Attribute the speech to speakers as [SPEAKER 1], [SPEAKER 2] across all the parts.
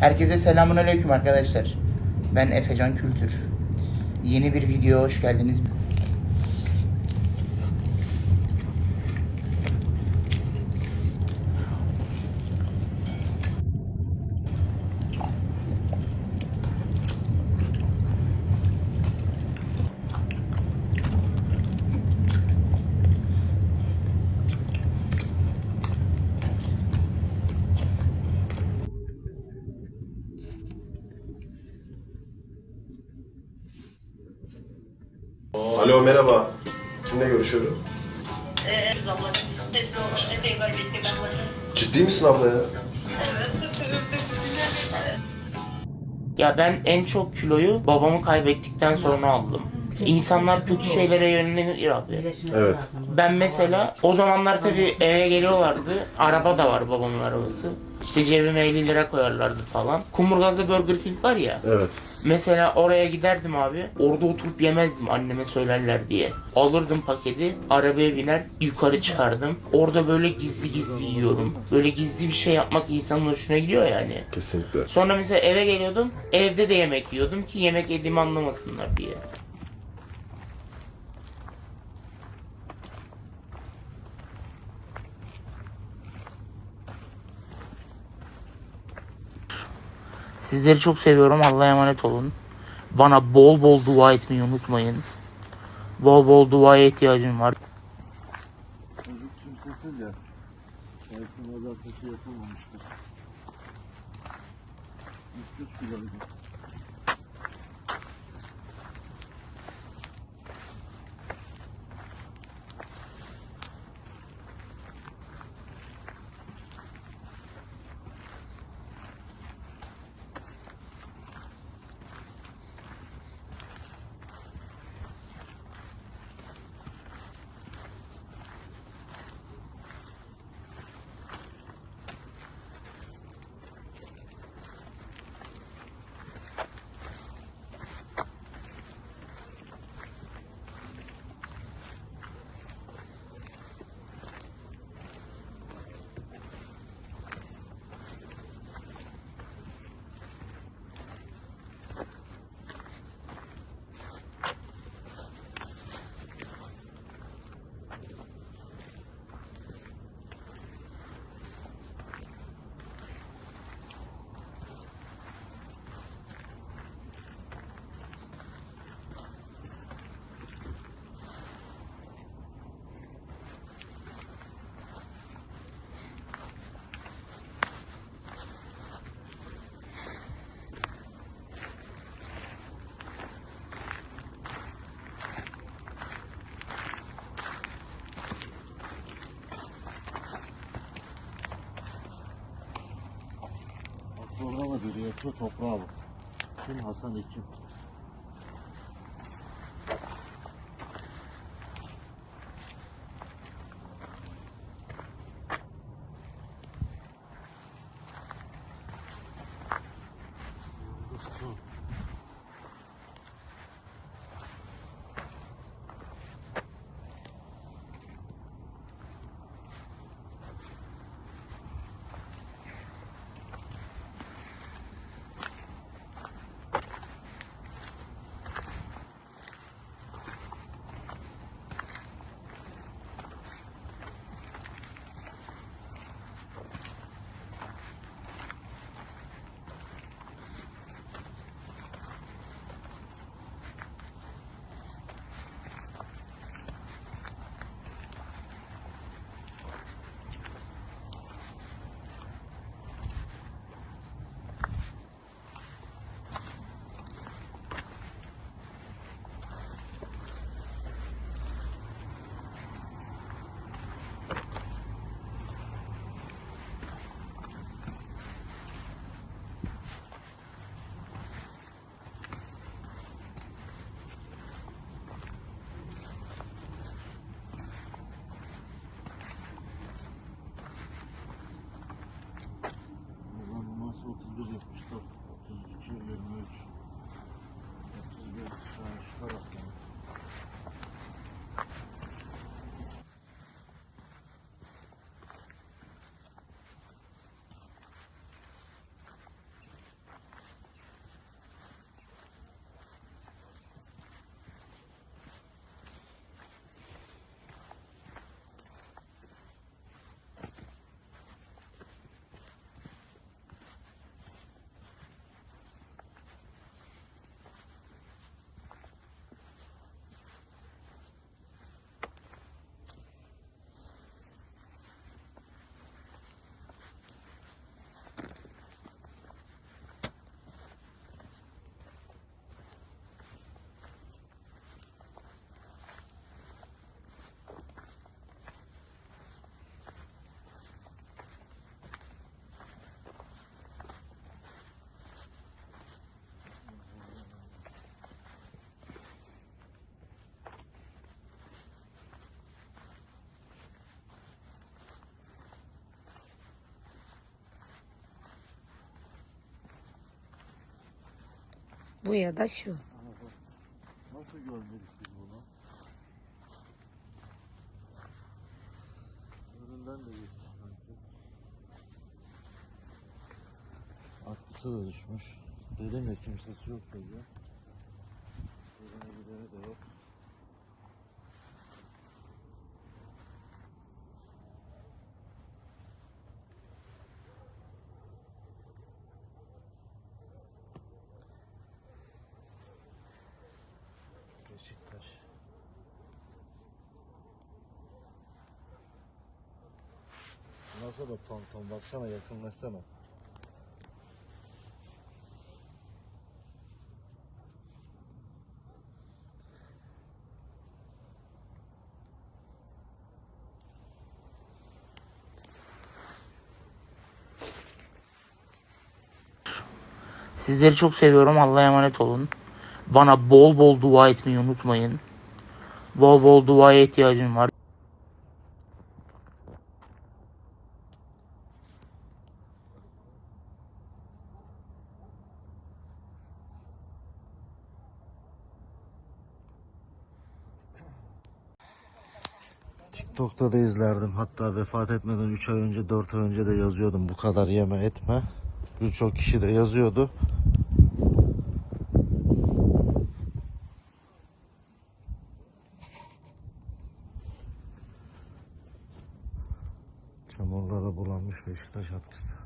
[SPEAKER 1] Herkese selamun aleyküm arkadaşlar. Ben Efecan Kültür. Yeni bir videoya hoş geldiniz.
[SPEAKER 2] Alo merhaba. Kimle görüşüyorum?
[SPEAKER 3] Ee.
[SPEAKER 2] Ciddi misin abla ya?
[SPEAKER 3] Evet.
[SPEAKER 1] Ya ben en çok kiloyu babamı kaybettikten sonra aldım. İnsanlar kötü şeylere yönelir abi.
[SPEAKER 2] Evet.
[SPEAKER 1] Ben mesela o zamanlar tabii eve geliyorlardı. Araba da var babamın arabası. İşte cebime 50 lira koyarlardı falan. Kumburgaz'da Burger King var ya.
[SPEAKER 2] Evet.
[SPEAKER 1] Mesela oraya giderdim abi. Orada oturup yemezdim anneme söylerler diye. Alırdım paketi, arabaya biner, yukarı çıkardım. Orada böyle gizli gizli yiyorum. Böyle gizli bir şey yapmak insanın hoşuna gidiyor yani.
[SPEAKER 2] Kesinlikle.
[SPEAKER 1] Sonra mesela eve geliyordum, evde de yemek yiyordum ki yemek yediğimi anlamasınlar diye. Sizleri çok seviyorum. Allah'a emanet olun. Bana bol bol dua etmeyi unutmayın. Bol bol duaya ihtiyacım var.
[SPEAKER 4] Kimsesiz ya. Belki taşı yapılmamıştır. 300 kiloydu. Biri yatıyor toprağa Hasan Ekim.
[SPEAKER 5] Bu ya da şu.
[SPEAKER 4] Nasıl görmedik biz bunu? Önünden de geçmiş sanki. Atkısı da düşmüş. Dedim ya kimsesi yok dedi. Yerine gideni de yok. Beşiktaş. Nasıl da ton ton baksana yakınlaşsana.
[SPEAKER 1] Sizleri çok seviyorum. Allah'a emanet olun. Bana bol bol dua etmeyi unutmayın. Bol bol duaya ihtiyacım var.
[SPEAKER 4] TikTok'ta da izlerdim. Hatta vefat etmeden 3 ay önce 4 ay önce de yazıyordum. Bu kadar yeme etme. Birçok kişi de yazıyordu. Çamurlara bulanmış Beşiktaş atkısı.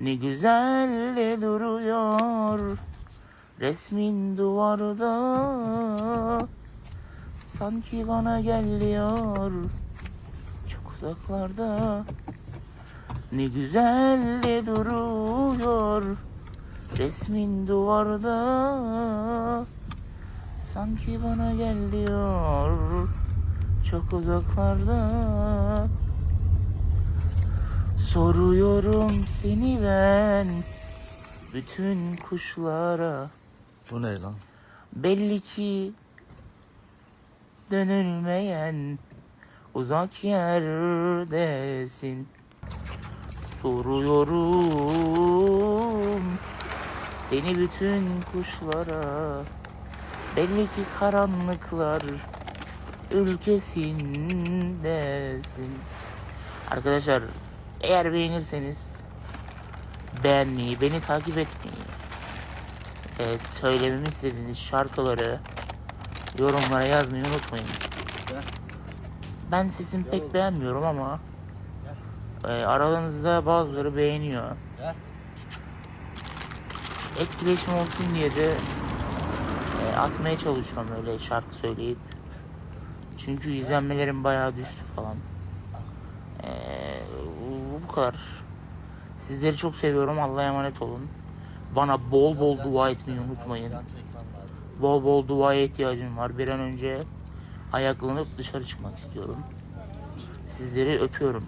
[SPEAKER 1] ne güzel duruyor resmin duvarda. Sanki bana geliyor çok uzaklarda. Ne güzel duruyor resmin duvarda. Sanki bana geliyor çok uzaklarda Soruyorum seni ben bütün kuşlara.
[SPEAKER 4] Bu ne lan?
[SPEAKER 1] Belli ki dönülmeyen uzak yerdesin. Soruyorum seni bütün kuşlara. Belli ki karanlıklar ülkesindesin. Arkadaşlar eğer beğenirseniz beğenmeyi, beni takip etmeyi, e, söylememi istediğiniz şarkıları yorumlara yazmayı unutmayın. Ben sesimi pek beğenmiyorum ama e, aranızda bazıları beğeniyor. Etkileşim olsun diye de e, atmaya çalışıyorum öyle şarkı söyleyip. Çünkü izlenmelerim bayağı düştü falan. Bu kadar. Sizleri çok seviyorum. Allah'a emanet olun. Bana bol bol dua etmeyi unutmayın. Bol bol duaya ihtiyacım var. Bir an önce ayaklanıp dışarı çıkmak istiyorum. Sizleri öpüyorum.